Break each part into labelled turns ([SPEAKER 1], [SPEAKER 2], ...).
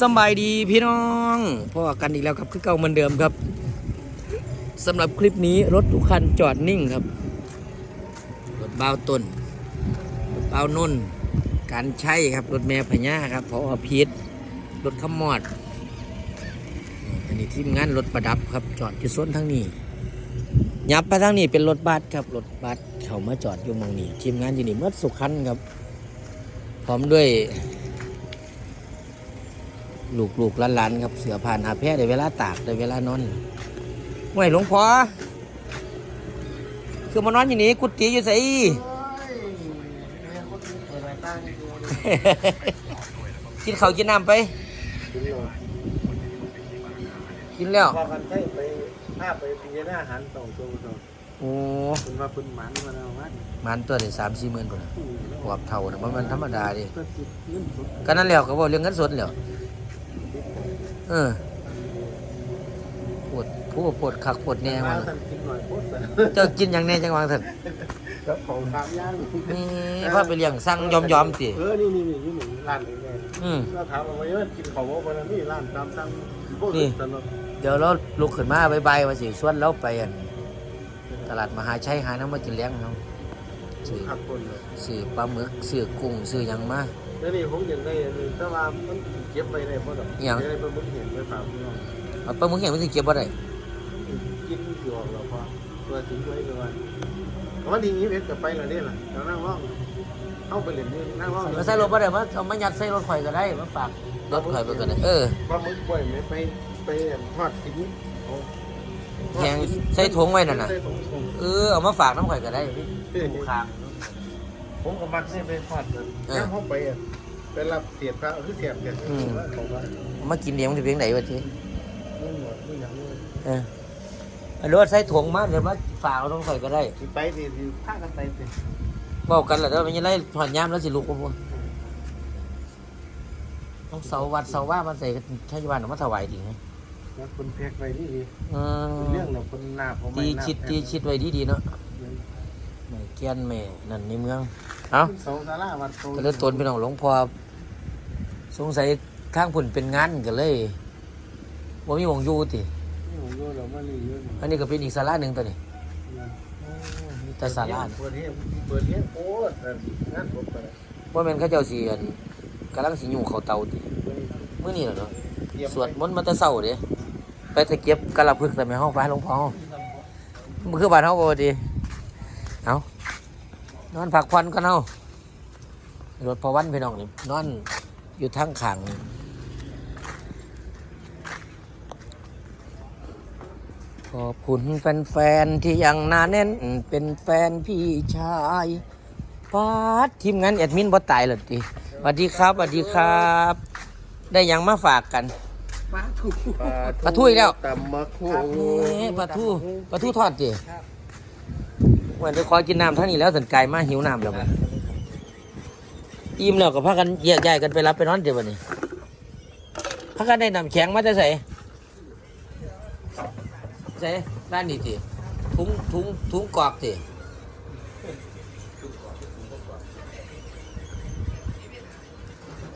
[SPEAKER 1] สบายดีพี่น้องพ่อกันอีกแล้วครับคือเก่าเหมือนเดิมครับสำหรับคลิปนี้รถทุกคันจอดนิ่งครับรถเบาต้นรถบ้านุ่นการใช้ครับรถแม่พญาครับพอพีทรถขมอดอันนี้ทีมงานรถประดับครับจอดอยู่ส่วนทางนี้ยับไปทางนี้เป็นรถบัสครับรถบัสเขามาจอดอยู่มองนี้ทีมงานอยู่นี่เมื่อสุขันครับ พร้อมด้วย ลูกลูกๆหลานๆครับเสือผ่านหาแพร่ได้เวลาตากได้เวลานอนห่วยหลวงพ่อคือมานอนอยู่นี่กุฏิอยู่ไสกินข้าวกินน้ำไป กินแล้ว
[SPEAKER 2] พอกันใช้ไปหน้าไปพิจารณาอาหารสองตัวสอง
[SPEAKER 1] โอ้
[SPEAKER 2] คุณว่าคุณหมันมาแล้วมั้ง
[SPEAKER 1] มันตัวได้สามสี่หมื่นปุ่นน่ะกวบเท่านะมันธรรมดาดิ
[SPEAKER 2] ก็จิตเงินสด
[SPEAKER 1] ก็นั่นแล้วก็บอกเรื่องเงินสดแล้ว เออปวดผู้ปวดคักปวดแน่
[SPEAKER 2] มา
[SPEAKER 1] มา
[SPEAKER 2] ท่านกินหน่อยโคตรสน
[SPEAKER 1] เจ้ากินอย่างแน่จังหวังสัน
[SPEAKER 2] แล้วของสามย่าง
[SPEAKER 1] นี่พาไปเลี้ยงสั่งยอมยอมๆติ
[SPEAKER 2] เออนี่นี่นี่นี่หนึ่งร้านนี้ไง
[SPEAKER 1] อืม
[SPEAKER 2] เราถามว่าเยอะกินของว่าวันนี้ร้านตามสั่งโคตรสนุก
[SPEAKER 1] เดี๋ยวเราลุกขึ้นมาบายบายมาสิชวนเราไปอั่นตลาดมหาชัยหาน้ำมากินเลี้ยงเขาซื้อ
[SPEAKER 2] ขับคนเลย
[SPEAKER 1] ซื้อปลาหมึกซื้อกุ้งซื้อหยังมา
[SPEAKER 2] แล้วนี่ผมยังได้แต่ว่ามันเก็บไปได้เพราะแบบได้ไปมึงเห็นไปฝากพี่น้อง
[SPEAKER 1] เอาปลาหมึกเห็นมันสิเก็บบ่ได้
[SPEAKER 2] กินอยู่ออกแล้วพอตัวถึงไว้เลยว่าวันนี้นี้เวทกับไปแล้วเนี่ยล่ะเรานั่งร้องเข้าไปเล่นนี่นั่งร้อง
[SPEAKER 1] มาใส่รถบ่ได้มาเอามายัดใส่รถข่อยก็ได้มาฝากรถข่อยไปก็ได้เออ
[SPEAKER 2] ปลาหมึกป่วยไหมไปไปทอดทิ้งเอา
[SPEAKER 1] แหงใส่ถุงไว้นั่นน่ะ
[SPEAKER 2] ใส่ถุงถุง
[SPEAKER 1] เออเอามาฝากน้ำข่อยก็ได้ถูกคาง
[SPEAKER 2] ผมกับมักเนี่ยไปทอดเลยแค่ห้องไปอะไปรับเสียบพระคือเสียบเนี่ยของว่า
[SPEAKER 1] เอามากินเดี๋ยวมันสิเพียงไหนวะที
[SPEAKER 2] ไม่หมดไม่อยากเลย
[SPEAKER 1] เออเอารถใส่ถุงมาเดี๋ยวมาฝากเอาน้องข่อยก็ได้
[SPEAKER 2] สิไปสิสิพากันไปสิ
[SPEAKER 1] บอกกันแหละแต่ว่ามันจะไล่ถอนยามแล้วสิลูกพวกต้องเสาวัดเสาว่ามาใส่ชาวบ้านเอามาถวายถึง
[SPEAKER 2] แล้วคนแพกไปนี่ดี
[SPEAKER 1] อืม
[SPEAKER 2] เรื่องเราคนหน้าผม
[SPEAKER 1] ตีชิดตีชิดไว้ดีๆเนาะแม่เกียนแม่นั่นในเมือง เอ้า
[SPEAKER 2] เสาสาราวัดโต
[SPEAKER 1] ก็เลยตนพี่น้องหลวงพ่อสงสัยทางผุนเป็นงานกันเลยว่ามีหวงอยู่ติ
[SPEAKER 2] นี่ผมรู้เราไม่รีเยอะ
[SPEAKER 1] อันนี้ก็เป็นอีกศาลาหนึ่งตัวนี้มีแต่ศาลา
[SPEAKER 2] เปิดเที่ยงเปิดเที่ยงโอ้แต่งานผมไปเลย
[SPEAKER 1] ว่าแม่นเขาเจ้าสิอันกำลังสิอยู่เขาเตาติมื้อนี้แหละเนาะสวดมนต์มาแต่เช้าเด้ไปตะเก็บกะละพึกใส่แม่ห้องไปหลวงพ่อมันคือบ้านเฮาบ่ดีเอา นอนพักผ่อนกันเฮารถพอวันพี่น้องนี่นอนอยู่ทางข้างนี่ขอบคุณแฟนๆที่ยังหนาแน่นเป็นแฟนพี่ชายปาดทีมงานแอดมินบ่ตายหรอติสวัสดีครับสวัสดีครับ ได้หยังมาฝากกัน
[SPEAKER 2] ปลาทู
[SPEAKER 1] ปลาทูอีกแล้ว
[SPEAKER 2] ตำมะคู
[SPEAKER 1] นี่ปลาทูปลาทูทอดจิ วันจะคอยกินน้ำเท่านี้แล้วสันกายมาหิวน้ำแล้วมันอิ่มแล้วก็พากันแยกย้ายกันไปรับไปนอนเดี๋ยววันนี้พากันได้น้ำแข็งมาจะใส่ใส่ด้านนี้ติถุงถุงถุงกรอกติ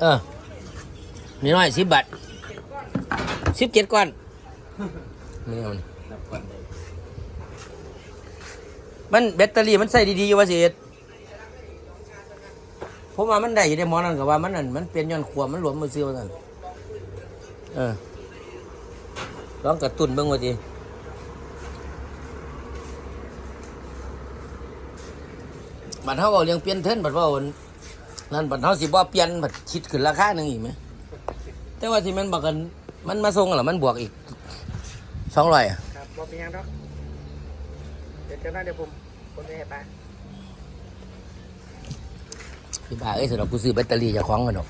[SPEAKER 1] เออนี่น้อยสิบบาทสิบเจ็ดก้อนนี่เอานี่ มันแบตเตอรี่มันใส่ดีๆอยู่ว่าสิเอ็ดผมว่ามันได้อยู่ในหมอนั่นกับว่ามันนั่นมันเป็นย้อนขวามมันหลวมมือซื้อว่าสั่นเออลองกระตุ้นเบิ่งว่าดิบัดเฮาเอาเรื่องเปลี่ยนเทินบัดว่านั่นบัดเฮาสิบ่เปลี่ยนบัดคิดขึ้นราคาหนึ่งอีกไหมแต่ว่าที่มันบอกกันมันมาส่งแล้วมันบวกอีกสองร้อย
[SPEAKER 2] ครับบอกเป็นยังดอกเดี๋ยวเจ้าหน้าเดี๋ยวผม คนนี้ให้ไป
[SPEAKER 1] พี่บ้าเอ้ยสำหรับกูซื้อแบตเตอรี่เจะคล้าของกันดอก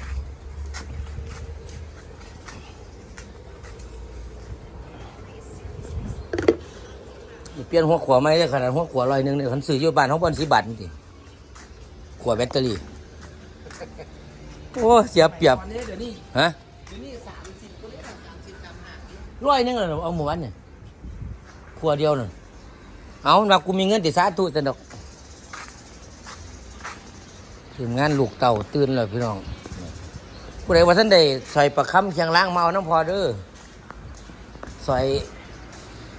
[SPEAKER 1] เปลี่ยนหัวขวาไหมได้ขนาดหัวขวาร้อยหนึ่งเนี่ยคันซื้ออยู่บ้านเขาบอนสีบาทจริงๆขวาแบตเตอรี่ โอ้เสียเปรียบ
[SPEAKER 2] วันนี้เดี๋ยวนี้
[SPEAKER 1] ฮะ
[SPEAKER 2] เดี๋ยวนี้สามสิบคนนี้สามสิบสามห้า
[SPEAKER 1] ร้อยหนึงเลยเอาหมู่บ้านเนี่ยขวาเดียวน่ะ เอาหนักกูมีเงินติดสาธุแต่ดอกถึงงานลูกเต่าตื่นเลยพี่น้องผู้ใดว่าท่านใดซอยประคำเคียงล่างเอาน้ำพอเด้อซอย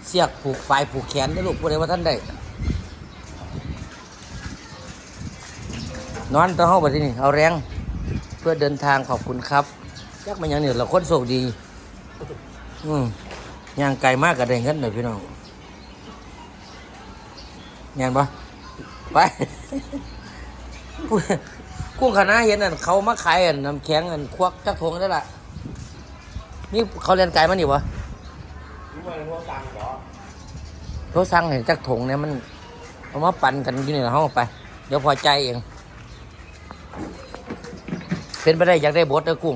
[SPEAKER 1] เสียกผูกปลายผูกแขนเด้อลูกผู้ใดว่าท่านใดนอนตัวเฮาบัดนี้เอาแรงเพื่อเดินทางขอบคุณครับยักมันยังเนี่ยเราคนโชคดี อืมย่างไกลมากกระเด้งกันเลยพี่น้อง งานปะไปกุ้งคณะเห็นนั่นเขามาขายอันน้ำแข็งอันควักจักทงได้ละนี่เขาเรียนไกลมันอยู่ปะ
[SPEAKER 2] รู้ว่ารู้ตังเหรอ
[SPEAKER 1] เขาสั่งเห็นจักถงเนี่ยมันเอามาปั่นกันอยู่นี่แหละห้องไป เดี๋ยวพอใจเองเป็นไปได้อยากได้บดเด้อกุ้ง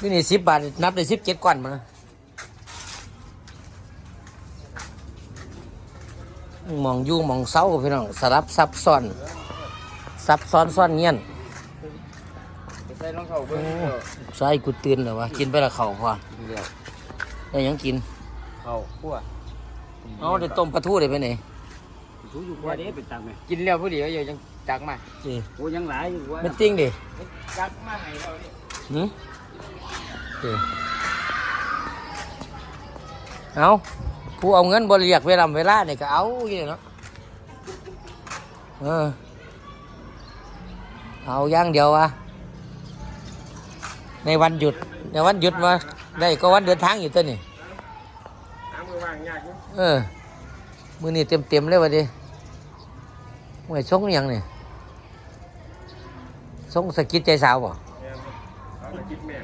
[SPEAKER 1] นี่นี่สิบบาทนับได้สิบเจ็ดก้อนมานะ มองอยู่มองเศร้าพี่น้องสลับซับซ้อนซับซ้อนซ้อนเงี้ยน
[SPEAKER 2] ใส่รองเท้าเบิ่ง
[SPEAKER 1] ใส่กูตื่นเหรอวะกินไปและเข่าวพอ
[SPEAKER 2] เดียว
[SPEAKER 1] ได้หยังกิน
[SPEAKER 2] เข้าคั่ว
[SPEAKER 1] เอาได้ต้มปลาทูได้ไปไหน
[SPEAKER 3] chú dục qua đấy bị tặng này
[SPEAKER 2] กินแล้วผู้เดียวยังจักมา
[SPEAKER 1] นี่
[SPEAKER 3] cô nhắn lại dục qua
[SPEAKER 1] มันติ้งดิ
[SPEAKER 2] จักมาให้เราดิ
[SPEAKER 1] หืมนี่เอา ผู้เอาเงินบริจาคเวลาเวลาเนี่ยก็เอาอย่างนี้เนาะเออเอาอย่างเดียววะในวันหยุดในวันหยุดมาได้ก็วันเดินทางอยู่ตัวนี่
[SPEAKER 2] หามือวางยากอยู่
[SPEAKER 1] เออมือนี่เต็มเต็มๆเลยวะดิมวยชงหยังเนี่ยชงสะกิดใจสาวบ่
[SPEAKER 2] เอาแต่คิดแม่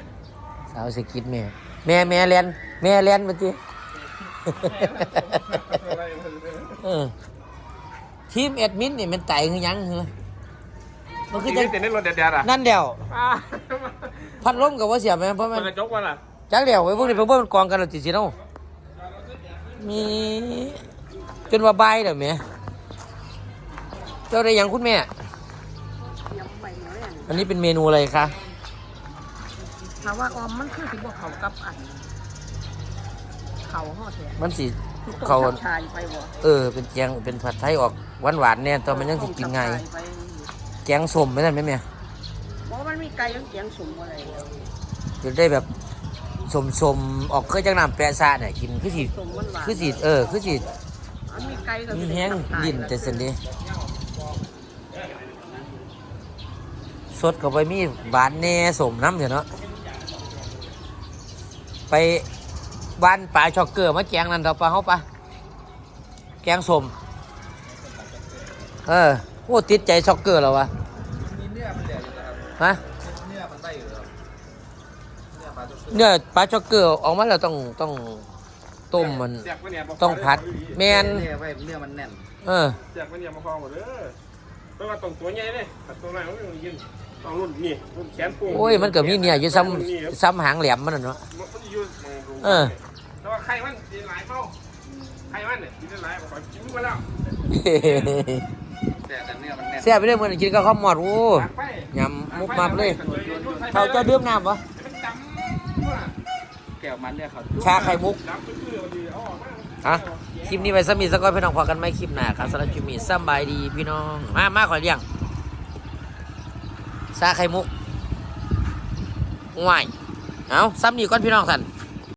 [SPEAKER 1] สาวสะกิดแม่แม่แม่เรียนแม่เรียนมาที เออทีมแอดมินนี่มันไต่คือหยังเหรอมันคือ
[SPEAKER 2] คื
[SPEAKER 1] จั
[SPEAKER 2] องแต่ในรถแดดๆอะ
[SPEAKER 1] นั่นเดียว
[SPEAKER 2] อ่า
[SPEAKER 1] พัดลมกับว่าเสียบไหมเพราะมัน
[SPEAKER 2] มันกระจกวะล่ะ
[SPEAKER 1] จักเดียวไอ้พวกนี้ไปเบิ่งมันกองกันเราติดสิเนาะมีจนว่าบายเด้อแม่เจ้าได้หยังคุณแม่
[SPEAKER 4] ยังไปเมื่อไหร่
[SPEAKER 1] อันนี้เป็นเมนูอะไรคะ
[SPEAKER 4] ถามว่าออมมันคือสิบอกเขากับอัน เขาห่อแท้
[SPEAKER 1] มันสิ
[SPEAKER 4] ต้ม
[SPEAKER 1] เขา
[SPEAKER 4] จับชายไปบ่
[SPEAKER 1] เออ เป็นแกงเป็นผัดไทยออกหวานหวานๆเนี่ยตอนมันยังสิกินไงาย
[SPEAKER 4] ต้มจับชไป
[SPEAKER 1] แกงส้มไม่ได้ไหมแม่
[SPEAKER 4] บอกว่ามันมีไก่ยังเกียงสุ่มอะไร
[SPEAKER 1] จะได้แบบสมสมๆออกเคยจังน้ำแปะซาเนี่ยกินคือสิ
[SPEAKER 4] สุ่มมันหวาน
[SPEAKER 1] คือสิเออคือสิ
[SPEAKER 4] มันมีไก่ก็
[SPEAKER 1] มีแห้งลิ้นแต่เส้นนี้สดก็ไปมีบานแหน่สมน้ำอยู่เนาะไป บ้านป่าช็อกเกอร์มาแกงนั่นเราปลาเขาปะแกงสมเออโอ้ติดใจช็อกเกอร์แล้ววะ
[SPEAKER 2] มีเนื้อมันแดดอยู่นะครับ
[SPEAKER 1] ฮะ
[SPEAKER 2] เนื้อมันได้อยู่ครับเนื้อปลาจุก
[SPEAKER 1] เนี่ยปลาช็อกเกอร์ออกมาแล้วต้องต้องต้มมันต้องผัดแมน
[SPEAKER 2] เนื้อไว้เนื้อมันแน่น
[SPEAKER 1] เออ
[SPEAKER 5] อยากมันอย่ามาคลองหมดเด้อเพราะว่าตรงตัวใหญ่เลยตัวไหนมันยินต้องรุ่นนี่รุ่นแขนปู
[SPEAKER 1] โอ้ยมันเก็มีเนี่ยอยู่ซ้ำซ้ำหางแหลมมันน่ะเนาะเออ
[SPEAKER 5] ข่มันกินหลายเป้าไข่มันเนี่ยกินได้หลายบอกก่อนกินมาแล้ว
[SPEAKER 2] แต่แต่เนื้อมันแน่น
[SPEAKER 1] แซ่บไปเลยมันกินกับข้าวหมอดโอ้
[SPEAKER 5] ตักไป
[SPEAKER 1] ยำมุกมับเลยเขาเจะดื่มน้ำปะ
[SPEAKER 5] มันจำว่า
[SPEAKER 2] แก้วมันเนี่ยเขา
[SPEAKER 1] ชาไข่มุก
[SPEAKER 5] จำคือคือดีเอาออกมา
[SPEAKER 1] อะคลิปนี้ไปสมีสกอยพี่น้องพอกันไหมคลิปหน้าครับสำหรับคลิปนี้สำบายดีพี่น้อง มามาขอเลี้ยงชาไข่มุกง่ายเอาซ้ำนี่ก่อนพี่น้องสัน